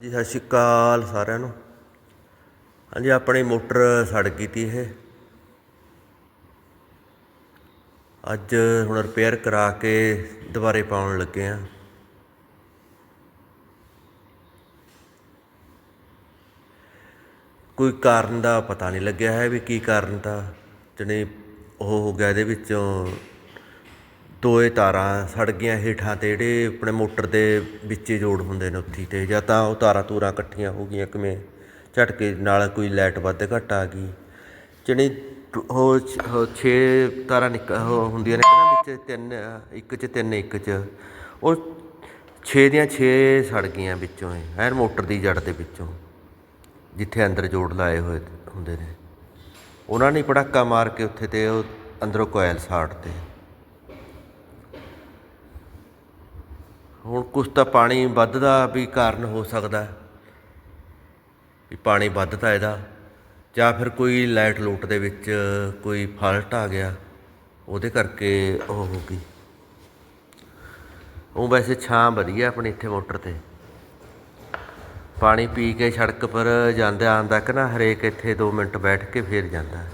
ਜੀ, ਸਤਿ ਸ਼੍ਰੀ ਅਕਾਲ ਸਾਰਿਆਂ ਨੂੰ। ਹਾਂਜੀ, ਆਪਣੀ ਮੋਟਰ ਸੜ ਗਈ ਤੀ ਇਹ। ਅੱਜ ਹੁਣ ਰਿਪੇਅਰ ਕਰਾ ਕੇ ਦੁਬਾਰੇ ਪਾਉਣ ਲੱਗੇ ਆ। ਕੋਈ ਕਾਰਨ ਦਾ ਪਤਾ ਨਹੀਂ ਲੱਗਿਆ ਹੈ ਵੀ ਕੀ ਕਾਰਨ ਤਾਂ, ਜਣੇ ਉਹ ਹੋ ਗਿਆ ਇਹਦੇ ਵਿੱਚੋਂ ਦੋਏ ਤਾਰਾਂ ਸੜ ਗਈਆਂ ਹੇਠਾਂ ਤੇ ਜਿਹੜੇ ਆਪਣੇ ਮੋਟਰ ਦੇ ਵਿੱਚ ਜੋੜ ਹੁੰਦੇ ਨੇ ਉੱਥੇ ਤੇ ਜਾਂ ਤਾਂ ਉਹ ਤਾਰਾਂ ਤੂਰਾਂ ਇਕੱਠੀਆਂ ਹੋ ਗਈਆਂ ਕਿਵੇਂ ਝਟਕੇ ਨਾਲ ਕੋਈ ਲਾਈਟ ਵੱਧ ਘੱਟ ਆ ਗਈ। ਜਣੀ ਉਹ ਛੇ ਤਾਰਾਂ ਨਿਕ ਉਹ ਹੁੰਦੀਆਂ ਨੇ ਕਿਹਨਾਂ ਵਿੱਚ ਤਿੰਨ, ਇੱਕ ਚ ਤਿੰਨ, ਇੱਕ ਚ। ਉਹ ਛੇ ਦੀਆਂ ਛੇ ਸੜ ਗਈਆਂ ਵਿੱਚੋਂ ਇਹ, ਐਨ ਮੋਟਰ ਦੀ ਜੜ ਦੇ ਵਿੱਚੋਂ, ਜਿੱਥੇ ਅੰਦਰ ਜੋੜ ਲਾਏ ਹੋਏ ਹੁੰਦੇ ਨੇ। ਉਹਨਾਂ ਨੇ ਪੜਾਕਾ ਮਾਰ ਕੇ ਉੱਥੇ ਤੇ ਉਹ ਅੰਦਰੋਂ ਕੋਇਲ ਸਾੜ ਹੁਣ ਕੁਛ ਤਾਂ ਪਾਣੀ ਵੱਧਦਾ ਵੀ ਕਾਰਨ ਹੋ ਸਕਦਾ ਵੀ ਪਾਣੀ ਵੱਧਦਾ ਇਹਦਾ, ਜਾਂ ਫਿਰ ਕੋਈ ਲਾਈਟ ਲੂਟ ਦੇ ਵਿੱਚ ਕੋਈ ਫਾਲਟ ਆ ਗਿਆ, ਉਹਦੇ ਕਰਕੇ ਉਹ ਹੋ ਗਈ। ਉਹ ਵੈਸੇ ਛਾਂ ਵਧੀਆ ਆਪਣੀ ਇੱਥੇ ਮੋਟਰ ਤੇ। ਪਾਣੀ ਪੀ ਕੇ ਸੜਕ ਪਰ ਜਾਂਦਾ ਆਂਦਾ ਕਿ ਨਾ ਹਰੇਕ ਇੱਥੇ 2 ਮਿੰਟ ਬੈਠ ਕੇ ਫੇਰ ਜਾਂਦਾ।